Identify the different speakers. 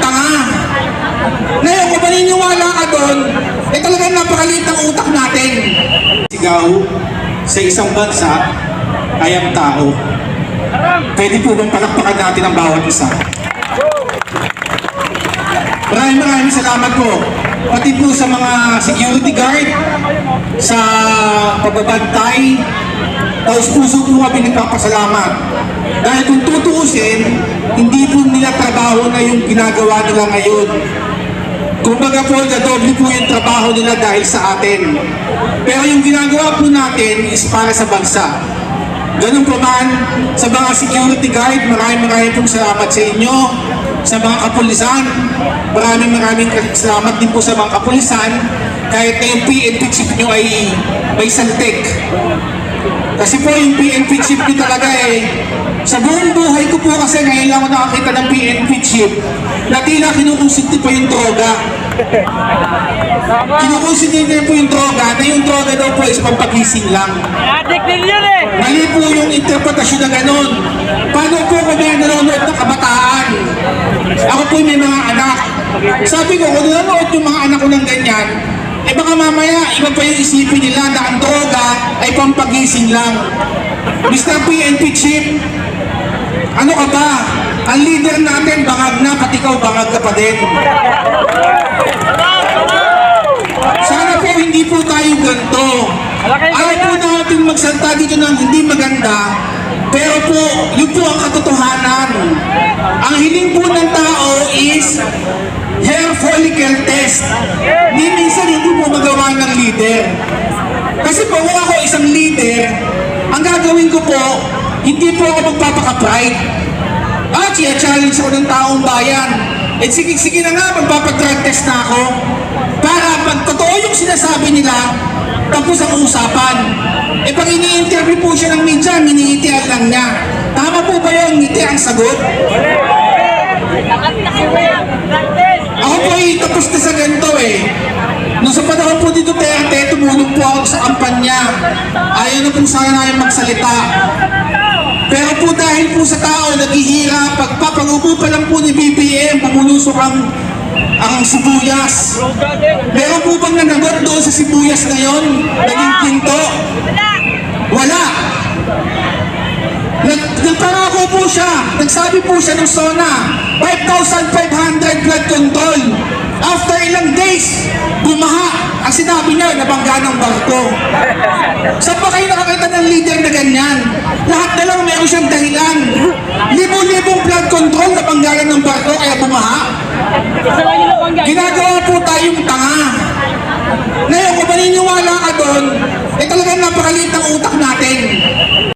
Speaker 1: tanga. Ngayon, kung maniniwala ka doon, eh talagang napakaliit ng utak natin. Sigaw sa isang bansa ay ang tao. Pwede po bang palakpakan natin ang bawat isa? Maraming maraming salamat po. Pati po sa mga security guard, sa pagbabantay, taos puso po kami nagpapasalamat. Dahil kung tutuusin, hindi po nila trabaho na yung ginagawa nila ngayon. Kumbaga po, doble po yung trabaho nila dahil sa atin. Pero yung ginagawa po natin is para sa bansa. Ganun po man, sa mga security guard, maraming maraming pong salamat sa inyo. Sa mga kapulisan, maraming maraming salamat din po sa mga kapulisan. Kahit na yung PNP chief nyo ay may santik. Kasi po yung PNP chief nyo talaga eh, sa buong buhay ko po kasi ngayon lang ako nakakita ng PNP chief na tila kinukonsinti po yung droga. Kinukonsinti niya po yung droga na yung droga daw po is pampagising lang.
Speaker 2: Adik din yun eh!
Speaker 1: Mali po yung interpretasyon na ganun. Paano po kung may nanonood ng kabataan? Ako po may mga anak. Sabi ko, kung nanonood yung mga anak ko ng ganyan, eh baka mamaya, iba pa yung isipin nila na ang droga ay pampagising lang. Mr. PNP Chief, ano ka ba? Ang leader natin, bangag na, pati ikaw bangag ka pa din. Sana po hindi po tayo ganito. Ayaw po natin magsalita dito ng hindi maganda, pero po, yun po ang katotohanan. Ang hiling po ng hair follicle test. Ni minsan hindi po magawa ng leader. Kasi po, kung ako isang leader, ang gagawin ko po, hindi po ako magpapaka-pride. Ah, challenge ako ng taong bayan. Eh sige, sige na nga, magpapadrug test na ako. Para pag totoo yung sinasabi nila, tapos ang usapan. Eh pag ini-interview po siya ng media, miningitian lang niya. Tama po ba yung ngiti ang sagot? Ako po ay tapos na sa ganito eh. Nung sa panahon po dito Duterte, tumulong po ako sa kampanya. Ayaw na po sana namin magsalita. Pero po dahil po sa tao naghihirap, pagpapangupo pa lang po ni BBM, pumulusok ang ang sibuyas. Meron po bang nanagot doon sa sibuyas na yon? Naging pinto? Wala. Nag, nagpangako po siya. Nagsabi po siya ng SONA, 5,500 blood control. After ilang days, bumaha. Ang sinabi niya, nabangga ng barko. Saan ba kayo nakakita ng leader na ganyan? Lahat na lang meron siyang dahilan. Libo-libong blood control na banggalan ng barko kaya bumaha. Ginagawa po tayong tanga. Ngayon, kung maniniwala ka doon, eh talagang napakaliit na